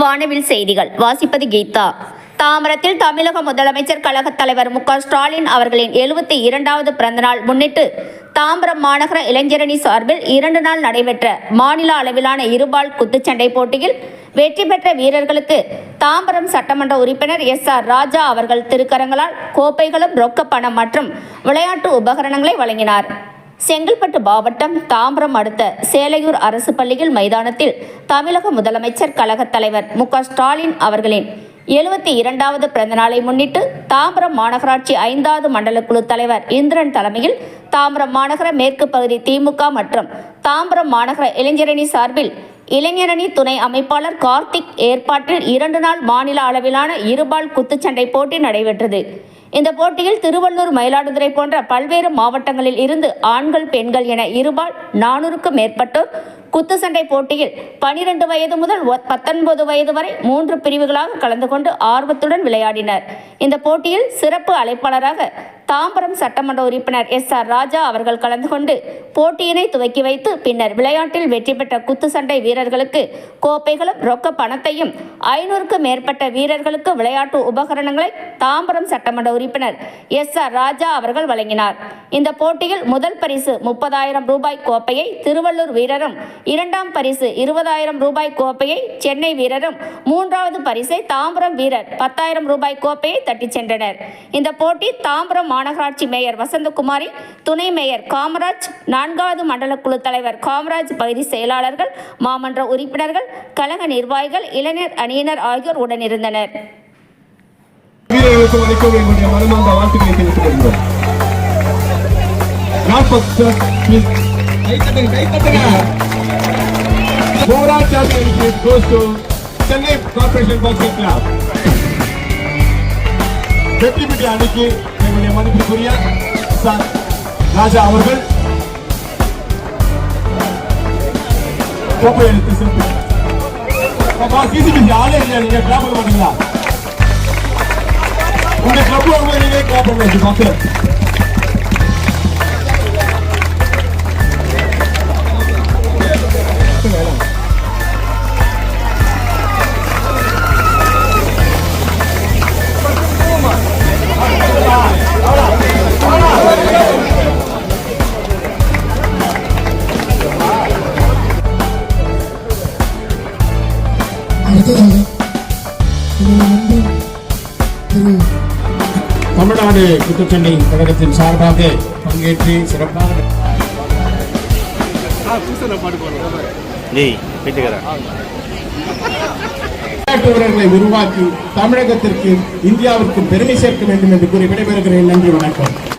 வானவில் செய்திகள். வாசிப்பது கீதா. தாமரத்தில் தமிழக முதலமைச்சர் கழகத் தலைவர் மு ஸ்டாலின் அவர்களின் எழுபத்தி இரண்டாவது பிறந்தநாள் முன்னிட்டு தாம்பரம் மாநகர இளைஞரணி சார்பில் இரண்டு நாள் நடைபெற்ற மாநில அளவிலான இருபால் குத்துச்சண்டை போட்டியில் வெற்றி பெற்ற வீரர்களுக்கு தாம்பரம் சட்டமன்ற உறுப்பினர் எஸ் ஆர் ராஜா அவர்கள் திருக்கரங்களால் கோப்பைகளும் ரொக்க பணம் மற்றும் விளையாட்டு உபகரணங்களை வழங்கினார். செங்கல்பட்டு மாவட்டம் தாம்பரம் அடுத்த சேலையூர் அரசு பள்ளியில் மைதானத்தில் தமிழக முதலமைச்சர் கழகத் தலைவர் மு ஸ்டாலின் அவர்களின் எழுபத்தி இரண்டாவது பிறந்தநாளை முன்னிட்டு தாம்பரம் மாநகராட்சி ஐந்தாவது மண்டல குழு தலைவர் இந்திரன் தலைமையில் தாம்பரம் மாநகர மேற்கு பகுதி திமுக மற்றும் தாம்பரம் மாநகர இளைஞரணி சார்பில் இளைஞரணி துணை அமைப்பாளர் கார்த்திக் ஏற்பாட்டில் இரண்டு நாள் மாநில அளவிலான இருபால் குத்துச்சண்டை போட்டி நடைபெற்றது. இந்த போட்டியில் திருவள்ளூர் மயிலாடுதுறை போன்ற பல்வேறு மாவட்டங்களில் இருந்து ஆண்கள் பெண்கள் என இருபால் நானூறுக்கும் மேற்பட்டோர் குத்துச்சண்டை போட்டியில் பனிரெண்டு வயது முதல் ஒ- பத்தொன்பது வயது வரை மூன்று பிரிவுகளாக கலந்து கொண்டு ஆர்வத்துடன் விளையாடினர். இந்த போட்டியில் சிறப்பு அழைப்பாளராக தாம்பரம் சட்டமன்ற உறுப்பினர் எஸ் ஆர் ராஜா அவர்கள் கலந்து கொண்டு போட்டியினை துவக்கி வைத்து பின்னர் விளையாட்டில் வெற்றி பெற்ற குத்துச்சண்டை வீரர்களுக்கு கோப்பைகளும் ரொக்க பணத்தையும் ஐநூறுக்கும் மேற்பட்ட வீரர்களுக்கு விளையாட்டு உபகரணங்களை தாம்பரம் சட்டமன்ற உறுப்பினர் எஸ் ஆர் ராஜா அவர்கள் வழங்கினார். இந்த போட்டியில் முதல் பரிசு முப்பதாயிரம் ரூபாய் கோப்பையை திருவள்ளூர் வீரரும் இரண்டாம் பரிசு இருபதாயிரம் ரூபாய் கோப்பையை சென்னை வீரரும் மூன்றாவது பரிசை தாம்பரம் வீரர் பத்தாயிரம் ரூபாய் கோப்பையை தட்டிச் சென்றனர். இந்த போட்டி தாம்பரம் மாநகராட்சி மேயர் வசந்தகுமாரி துணை மேயர் காமராஜ் நான்காவது மண்டல குழு தலைவர் காமராஜ் பகுதி செயலாளர்கள் மாமன்ற உறுப்பினர்கள் கழக நிர்வாகிகள் இளைஞர் அணியினர் ஆகியோர் உடனிருந்தனர். மனமார்ந்த வாழ்த்துக்களை தெரிவித்துக் கொள்கிறோம். Championship goes to Chennai corporation boxing club. வெற்றி பெற்ற அணிக்கு மதிப்பிற்குரிய சார் ராஜா அவர்கள். கோப்பை எடுத்து சிறப்பு பாப்பா சிசிபிசி ஆளே இல்லையா? நீங்க கிளாப் பண்ண மாட்டீங்களா? உங்க கிளப் அவங்க நீங்க கிளாப் பண்ணுங்க மக்கள். தமிழ்நாடு குத்துச்சண்டை கழகத்தின் சார்பாக பங்கேற்று சிறப்பாக விளையாட்டு வீரர்களை உருவாக்கி தமிழகத்திற்கு இந்தியாவிற்கு பெருமை சேர்க்க வேண்டும் என்று கூறி விடைபெறுகிறேன். நன்றி வணக்கம்.